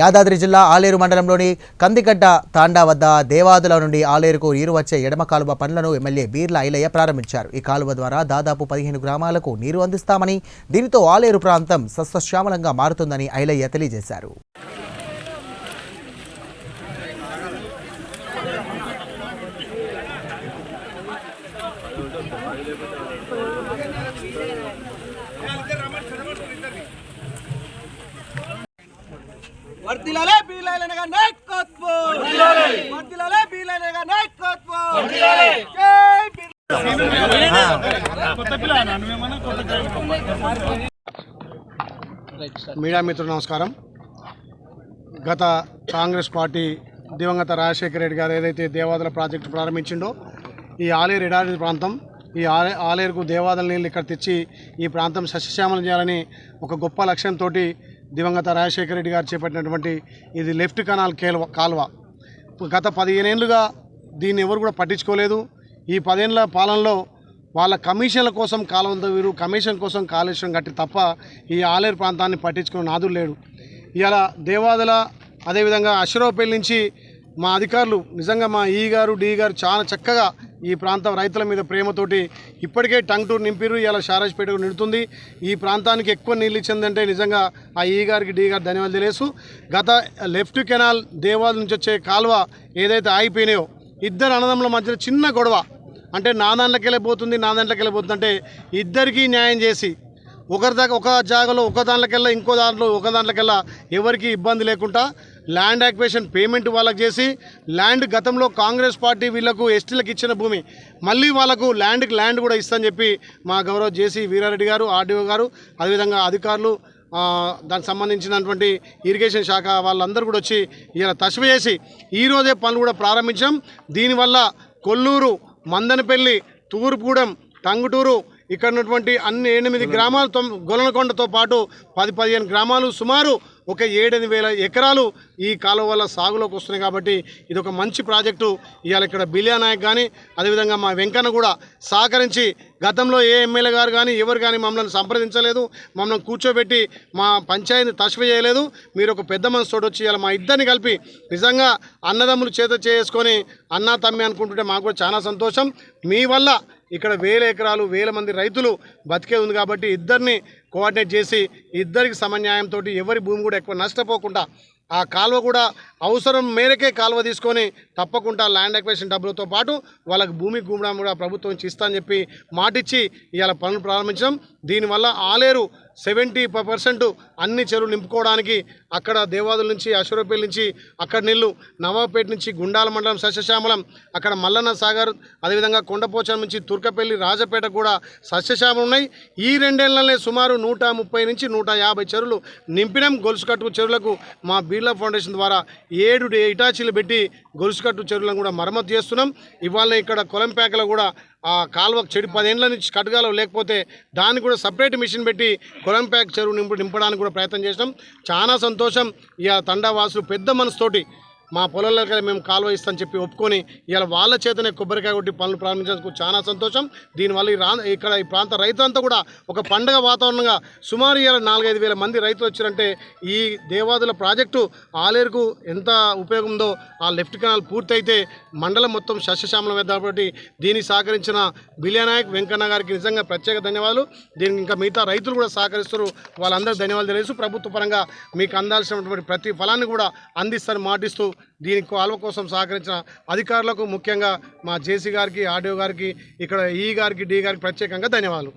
యాదాద్రి జిల్లా ఆలేరు మండలంలోని కందిగడ్డ తాండా వద్ద దేవాదుల నుండి ఆలేరుకు నీరు వచ్చే ఎడమ కాలువ పనులను ఎమ్మెల్యే బీర్ల ఐలయ్య ప్రారంభించారు. ఈ కాలువ ద్వారా దాదాపు పదిహేను గ్రామాలకు నీరు అందిస్తామని దీనితో ఆలేరు ప్రాంతం సస్యశ్యామలంగా మారుతుందని ఐలయ్య తెలియజేశారు. వర్దిలాలే బీలైలనగా నాయకత్వం. వర్దిలాలే. బీలైలనగా నాయకత్వం. జై బీ- మీడియా మిత్రులు నమస్కారం. గత కాంగ్రెస్ పార్టీ దివంగత రాజశేఖర రెడ్డి గారు ఏదైతే దేవాదుల ప్రాజెక్టు ప్రారంభించిండో ఈ ఆలేరు ఎడారి ప్రాంతం ఈ ఆలయ ఆలేరుకు దేవాదల నీళ్ళు ఇక్కడ తెచ్చి ఈ ప్రాంతం సస్యశ్యామలం చేయాలని ఒక గొప్ప లక్ష్యంతో దివంగత రాజశేఖర రెడ్డి గారు చేపట్టినటువంటి ఇది లెఫ్ట్ కెనాల్ కేల్వ కాల్వ. గత పదిహేనేళ్ళుగా దీన్ని ఎవరు కూడా పట్టించుకోలేదు. ఈ పదేళ్ళ పాలనలో వాళ్ళ కమిషన్ల కోసం కాలువలు వీరు కమిషన్ కోసం కాళేశ్వరం కట్టి తప్ప ఈ ఆలేరు ప్రాంతాన్ని పట్టించుకున్న నాదులు లేడు. ఇలా దేవాదుల అదేవిధంగా అశ్వరావుపల్లి నుంచి మా అధికారులు నిజంగా మా ఈ గారు డి గారు చాలా చక్కగా ఈ ప్రాంతం రైతుల మీద ప్రేమతోటి ఇప్పటికే టంగ్ టూర్ నింపిరు ఇలా షారాజ్పేటకు నిండుతుంది. ఈ ప్రాంతానికి ఎక్కువ నీళ్ళు ఇచ్చిందంటే నిజంగా ఆ ఈ గారికి డి గారు ధన్యవాదాలు తెలియసు గత లెఫ్ట్ కెనాల్ దేవాల నుంచి వచ్చే కాలువ ఏదైతే ఆగిపోయినాయో ఇద్దరు అన్నదమ్ముల మధ్యలో చిన్న గొడవ. అంటే నా దాంట్లోకి వెళ్ళిపోతుంది నా దాంట్లోకి వెళ్ళిపోతుంది అంటే ఇద్దరికీ న్యాయం చేసి ఒకరి దాకా ఒక జాగాలో ఒక దాంట్లోకెళ్ళా ఇంకో దాంట్లో ఒక దాంట్లోకెళ్ళా ఎవరికి ఇబ్బంది లేకుండా ల్యాండ్ యాక్వేషన్ పేమెంట్ వాళ్ళకి చేసి ల్యాండ్ గతంలో కాంగ్రెస్ పార్టీ వీళ్ళకు ఎస్టీలకు ఇచ్చిన భూమి మళ్ళీ వాళ్ళకు ల్యాండ్కి ల్యాండ్ కూడా ఇస్తామని చెప్పి మా గౌరవ జేసీ వీరారెడ్డి గారు ఆర్డీఓ గారు అదేవిధంగా అధికారులు దానికి సంబంధించినటువంటి ఇరిగేషన్ శాఖ వాళ్ళందరూ కూడా వచ్చి ఇలా తసవ చేసి ఈరోజే పనులు కూడా ప్రారంభించాం. దీనివల్ల కొల్లూరు మందనపల్లి తూర్పుగూడెం టంగుటూరు ఇక్కడ ఉన్నటువంటి అన్ని ఎనిమిది గ్రామాలు తొమ్ గొలనకొండతో పాటు పది పదిహేను గ్రామాలు సుమారు ఒక ఏడెనిమిది వేల ఎకరాలు ఈ కాలువ వల్ల సాగులోకి వస్తున్నాయి కాబట్టి ఇది ఒక మంచి ప్రాజెక్టు. ఇవాళ ఇక్కడ బిలియా నాయక్ కానీ అదేవిధంగా మా వెంకన్న కూడా సహకరించి గతంలో ఏ ఎమ్మెల్యే గారు కానీ ఎవరు కానీ మమ్మల్ని సంప్రదించలేదు. మమ్మల్ని కూర్చోబెట్టి మా పంచాయతీ తష్వ చేయలేదు. మీరు ఒక పెద్ద మనసుతో వచ్చి ఇవాళ మా ఇద్దరిని కలిపి నిజంగా అన్నదమ్ములు చేత చేసుకొని అన్నా తమ్మి అనుకుంటుంటే మాకు కూడా చాలా సంతోషం. మీ వల్ల ఇక్కడ వేల ఎకరాలు వేల మంది రైతులు బతికే ఉంది కాబట్టి ఇద్దరిని కోఆర్డినేట్ చేసి ఇద్దరికి సమన్యాయంతో ఎవరి భూమి కూడా ఎక్కువ నష్టపోకుండా ఆ కాలువ కూడా అవసరం మేరకే కాలువ తీసుకొని తప్పకుండా ల్యాండ్ ఎక్వేషన్ డబ్బులతో పాటు వాళ్ళకి భూమి గుమ్మడం కూడా ప్రభుత్వం ఇచ్చి ఇస్తా అని చెప్పి మాటిచ్చి ఇవాళ పనులు ప్రారంభించడం దీనివల్ల ఆలేరు సెవెంటీ పర్సెంట్ అన్ని చెరువులు నింపుకోవడానికి అక్కడ దేవాదుల నుంచి అశ్వరపల్లి నుంచి అక్కడ నీళ్ళు నవాపేట నుంచి గుండాల మండలం సస్యశ్యామలం అక్కడ మల్లన్న సాగర్ అదేవిధంగా కొండపోచం నుంచి తుర్కపల్లి రాజపేట కూడా సస్యశ్యామలం ఉన్నాయి. ఈ రెండేళ్ళనే సుమారు నూట ముప్పై నుంచి నూట యాభై చెరువులు నింపినాం గొలుసుకట్టు చెరువులకు మా బీర్లా ఫౌండేషన్ ద్వారా ఏడు ఇటాచీలు పెట్టి గొలుసుకట్టు చెరువులను కూడా మరమ్మతు చేస్తున్నాం. ఇవాళ ఇక్కడ కొలంపేకలో కూడా ఆ కాలువ చెడు పదేళ్ళ నుంచి కట్టుగాలో లేకపోతే దాన్ని కూడా సపరేట్ మిషన్ పెట్టి కొలంపేక చెరువు నింపు నింపడానికి కూడా ప్రయత్నం చేసినాం. చాలా సంతోషం. ఇక తండావాసులు పెద్ద మనసుతోటి మా పొలాలకు మేము కాలువ ఇస్తామని చెప్పి ఒప్పుకొని ఇలా వాళ్ళ చేతనే కొబ్బరికాయ కొట్టి పనులు ప్రారంభించేందుకు చాలా సంతోషం. దీనివల్ల ఈ రా ఇక్కడ ఈ ప్రాంత రైతులంతా కూడా ఒక పండగ వాతావరణంగా సుమారు ఇలా నాలుగైదు వేల మంది రైతులు వచ్చారంటే ఈ దేవాదుల ప్రాజెక్టు ఆలేరుకు ఎంత ఉపయోగం ఉందో ఆ లెఫ్ట్ కెనాల్ పూర్తయితే మండలం మొత్తం సస్యశ్యామలం కాబట్టి దీనికి సహకరించిన బిలియానాయక్ వెంకన్న గారికి నిజంగా ప్రత్యేక ధన్యవాదాలు. దీనికి ఇంకా మిగతా రైతులు కూడా సహకరిస్తారు వాళ్ళందరికీ ధన్యవాదాలు తెలియజేస్తూ ప్రభుత్వ పరంగా మీకు అందాల్సినటువంటి ప్రతి ఫలాన్ని కూడా అందిస్తారని మాటిస్తూ దీని కాలువ కోసం సహకరించిన అధికారులకు ముఖ్యంగా మా జేసీ గారికి ఆర్డీఓ గారికి ఇక్కడ ఈ గారికి డి గారికి ప్రత్యేకంగా ధన్యవాదాలు.